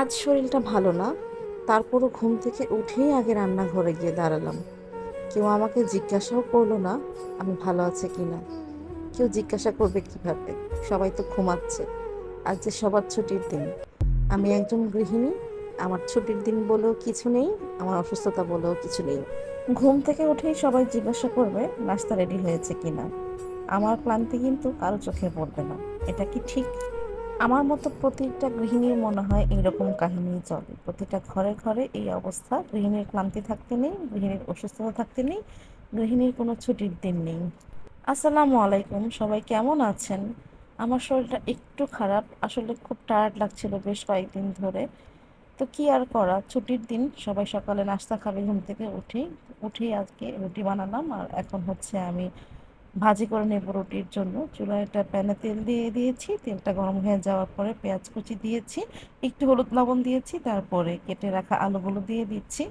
আজ শরীরটা ভালো না। তারপরও ঘুম থেকে উঠেই আগে রান্নাঘরে গিয়ে দাঁড়ালাম। কেউ আমাকে জিজ্ঞাসাও করল না, আমি ভালো আছে কি না কেউ জিজ্ঞাসা করবে কীভাবে? সবাই তো ঘুমাচ্ছে। আজ যে সবার ছুটির দিন। আমি একজন গৃহিণী, আমার ছুটির দিন বলেও কিছু নেই, আমার অসুস্থতা বলেও কিছু নেই। ঘুম থেকে উঠেই সবাই জিজ্ঞাসা করবে, নাস্তা রেডি হয়েছে কিনা। আমার ক্লান্তি কিন্তু কারও চোখে পড়বে না। এটা কি ঠিক? আমার মতো প্রতিটা গৃহিণীর মনে হয় এইরকম কাহিনী চলে। প্রতিটা ঘরে ঘরে এই অবস্থা। গৃহিণীর ক্লান্তি থাকতে নেই, গৃহিণীর অসুস্থতা থাকতে নেই, গৃহিণীর কোনো ছুটির দিন নেই। আসসালামু আলাইকুম, সবাই কেমন আছেন? আমার শরীরটা একটু খারাপ, আসলে খুব টায়ার্ড লাগছিল বেশ কয়েকদিন ধরে। তো কি আর করা? ছুটির দিন, সবাই সকালে নাস্তা খাবে, ঘুম থেকে উঠেই উঠেই আজকে রুটি বানালাম আর এখন হচ্ছে আমি ভাজি করে নেব রুটির জন্য। চুলায় একটা প্যানে তেল দিয়ে দিয়েছি। তেলটা গরম হয়ে যাওয়ার পরে পেঁয়াজ কুচি দিয়েছি, একটু হলুদ লবণ দিয়েছি, তারপরে কেটে রাখা আলুগুলো দিয়ে দিচ্ছি।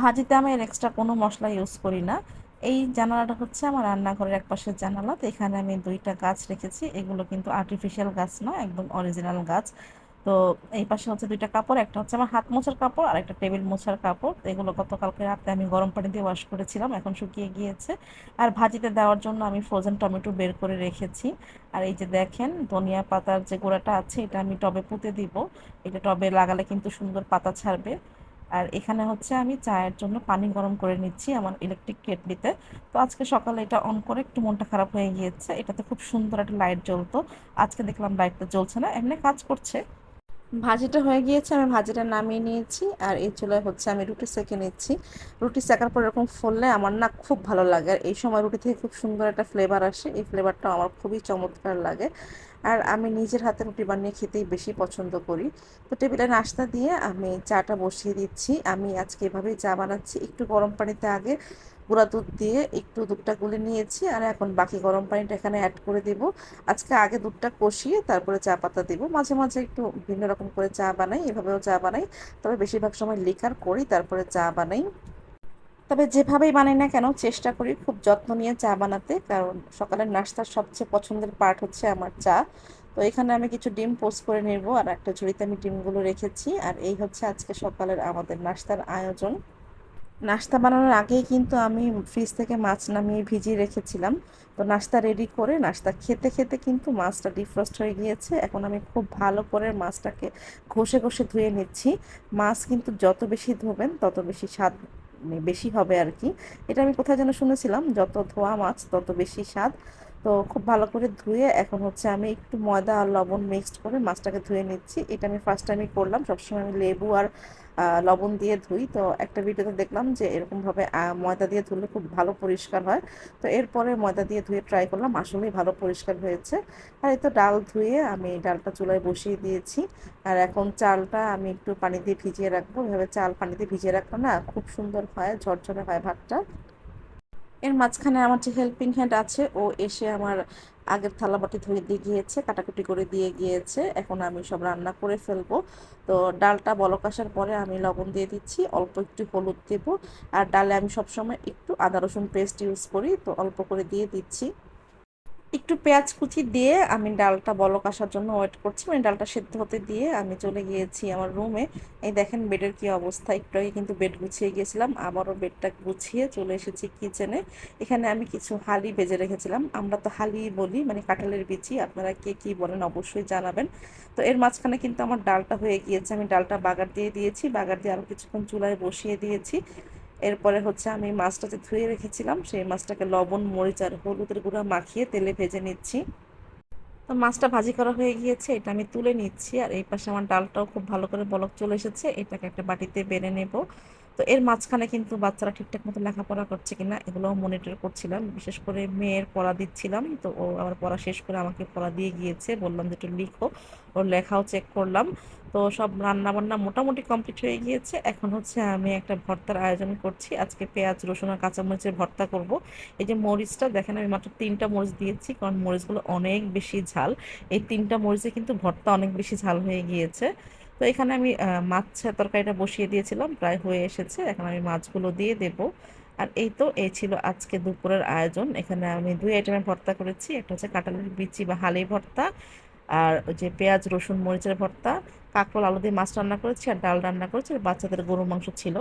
ভাজিতে আমি এর এক্সট্রা কোনো মশলা ইউজ করি না। এই জানালাটা হচ্ছে আমার রান্নাঘরের এক পাশের জানালা। তো এখানে আমি দুইটা গাছ রেখেছি। এগুলো কিন্তু আর্টিফিশিয়াল গাছ না একদম অরিজিনাল গাছ। তো এই পাশে হচ্ছে দুইটা কাপড়, একটা হচ্ছে আমার হাত মোছার কাপড় আর একটা টেবিল মোছার কাপড়। এগুলো গতকালকে রাতে আমি গরম পানি দিয়ে ওয়াশ করেছিলাম, এখন শুকিয়ে গিয়েছে। আর ভাজিতে দেওয়ার জন্য আমি ফ্রোজেন টমেটো বের করে রেখেছি। আর এই যে দেখেন, ধনিয়া পাতার যে গোড়াটা আছে, এটা আমি টবে পুঁতে দিব। এটা টবে লাগালে কিন্তু সুন্দর পাতা ছাড়বে। আর এখানে হচ্ছে আমি চায়ের জন্য পানি গরম করে নিচ্ছি আমার ইলেকট্রিক কেটলিতে। তো আজকে সকালে এটা অন করে একটু মনটা খারাপ হয়ে গিয়েছে। এটাতে খুব সুন্দর একটা লাইট জ্বলতো। আজকে দেখলাম লাইটটা জ্বলছে না, এমনি কাজ করছে। ভাজিটা হয়ে গিয়েছে, আমি ভাজিটা নামিয়ে নিয়েছি আর এই চুলায় হচ্ছে আমি রুটি সেঁকে নিচ্ছি। রুটি সেকার পর এরকম ফুললে আমার না খুব ভালো লাগে আর এই সময় রুটি থেকে খুব সুন্দর একটা ফ্লেভার আসে, এই ফ্লেভারটা আমার খুবই চমৎকার লাগে। আর আমি নিজের হাতে রুটি বানিয়ে খেতেই বেশি পছন্দ করি। তো টেবিলে নাস্তা দিয়ে আমি চাটা বসিয়ে দিচ্ছি। আমি আজকে এভাবেই চা বানাচ্ছি। একটু গরম পানিতে আগে গুঁড়া দুধ দিয়ে একটু দুধটা গুলে নিয়েছি আর এখন বাকি গরম পানিটা এখানে অ্যাড করে দিব। আজকে আগে দুধটা কষিয়ে তারপরে চা পাতা দেবো। মাঝে মাঝে একটু ভিন্ন রকম করে চা বানাই, এভাবেও চা বানাই। তবে বেশিরভাগ সময় লিকার করি, তারপরে চা বানাই। তবে যেভাবেই বানাই না কেন, চেষ্টা করি খুব যত্ন নিয়ে চা বানাতে, কারণ সকালের নাস্তার সবচেয়ে পছন্দের পার্ট হচ্ছে আমার চা। তো এখানে আমি কিছু ডিম পোস্ট করে নেব, আর একটা ঝুড়িতে আমি ডিমগুলো রেখেছি। আর এই হচ্ছে আজকে সকালের আমাদের নাস্তার আয়োজন। নাস্তা বানানোর আগেই কিন্তু আমি ফ্রিজ থেকে মাছ নামিয়ে ভিজিয়ে রেখেছিলাম। তো নাস্তা রেডি করে নাস্তা খেতে খেতে কিন্তু মাছটা ডিফ্রস্ট হয়ে গিয়েছে। এখন আমি খুব ভালো করে মাছটাকে ঘষে ঘষে ধুয়ে নিচ্ছি। মাছ কিন্তু যত বেশি ধোবেন, তত বেশি স্বাদ মানে বেশি হবে আর কি। এটা আমি কোথায় যেন শুনেছিলাম, যত ধোয়া মাছ, তত বেশি স্বাদ। তো খুব ভালো করে ধুয়ে এখন হচ্ছে আমি একটু ময়দা আর লবণ মিক্সড করে মাছটাকে ধুয়ে নিচ্ছি। এটা আমি ফার্স্ট টাইমই করলাম, সবসময় আমি লেবু আর লবণ দিয়ে ধুই। তো একটা ভিডিওতে দেখলাম যে এরকমভাবে ময়দা দিয়ে ধুলে খুব ভালো পরিষ্কার হয়। তো এরপরে ময়দা দিয়ে ধুয়ে ট্রাই করলাম, আসলেই ভালো পরিষ্কার হয়েছে। আর এই তো ডাল ধুয়ে আমি ডালটা চুলায় বসিয়ে দিয়েছি। আর এখন চালটা আমি একটু পানি দিয়ে ভিজিয়ে রাখব। এভাবে চাল পানিতে ভিজিয়ে রাখব না খুব সুন্দর হয়, ঝরঝরে হয় ভাতটা। এর মাঝখানে আমার যে হেল্পিং হ্যান্ড আছে, ও এসে আমার আগের থালা বাটি ধুয়ে দিয়ে গিয়েছে, কাটাকুটি করে দিয়ে গিয়েছে। এখন আমি সব রান্না করে ফেলব। তো ডালটা বলক আসার পরে আমি লবণ দিয়ে দিচ্ছি, অল্প একটু হলুদ দেবো। আর ডালে আমি সবসময় একটু আদা রসুন পেস্ট ইউজ করি, তো অল্প করে দিয়ে দিচ্ছি। একটু পেঁয়াজ কুচি দিয়ে আমি ডালটা বলক আসার জন্য ওয়েট করছি। মানে ডালটা সেদ্ধ হতে দিয়ে আমি চলে গিয়েছি আমার রুমে এই দেখেন বেডের কি অবস্থা। একটু আগে কিন্তু বেড গুছিয়ে গিয়েছিলাম, আবারও বেডটা গুছিয়ে চলে এসেছি কিচেনে এখানে আমি কিছু হালি ভেজে রেখেছিলাম। আমরা তো হালি বলি মানে কাঁঠালের বিচি। আপনারা কে কি বলেন অবশ্যই জানাবেন। তো এর মাঝখানে কিন্তু আমার ডালটা হয়ে গিয়েছে। আমি ডালটা বাগার দিয়ে দিয়েছি। বাগার দিয়ে আরও কিছুক্ষণ চুলায় বসিয়ে দিয়েছি। এরপরে হচ্ছে আমি মাছটা যে ধুয়ে রেখেছিলাম। সেই মাছটাকে লবণ, মরিচ আর হলুদের গুঁড়া মাখিয়ে তেলে ভেজে নিচ্ছি। তো মাছটা ভাজি করা হয়ে গিয়েছে, এটা আমি তুলে নিচ্ছি। আর এই পাশে আমার ডালটাও খুব ভালো করে বলক চলে এসেছে, এটাকে একটা বাটিতে বেড়ে নেব। তো এর মাঝখানে কিন্তু বাচ্চারা ঠিকঠাক মতো লেখাপড়া করছে কিনা এগুলোও মনিটর করছিলাম। বিশেষ করে মেয়ের পড়া দিচ্ছিলাম, তো ও আবার পড়া শেষ করে আমাকে পড়া দিয়ে গিয়েছে। বললাম যে একটু লিখো, ওর লেখাও চেক করলাম। তো সব রান্না বান্না মোটামুটি কমপ্লিট হয়ে গিয়েছে। এখন হচ্ছে আমি একটা ভর্তার আয়োজন করছি। আজকে পেঁয়াজ, রসুন আর কাঁচামরিচের ভর্তা করব। এই যে মরিচটা, দেখেন আমি মাত্র তিনটা মরিচ দিয়েছি, কারণ মরিচগুলো অনেক বেশি ঝাল। এই তিনটা মরিচে কিন্তু ভর্তা অনেক বেশি ঝাল হয়ে গিয়েছে। তো এখানে আমি মাছ তরকারিটা বসিয়ে দিয়েছিলাম, প্রায় হয়ে এসেছে। এখন আমি মাছগুলো দিয়ে দেব। আর এই তো, এই ছিল আজকে দুপুরের আয়োজন। এখানে আমি দুই আইটেমে ভর্তা করেছি। একটা হচ্ছে কাঁঠালের বিচি বা হালি ভর্তা আর ওই যে পেঁয়াজ, রসুন, মরিচের ভর্তা। কাঁকরোল, আলু দিয়ে মাছ রান্না করেছি আর ডাল রান্না করেছি। আর বাচ্চাদের গরুর মাংস ছিল।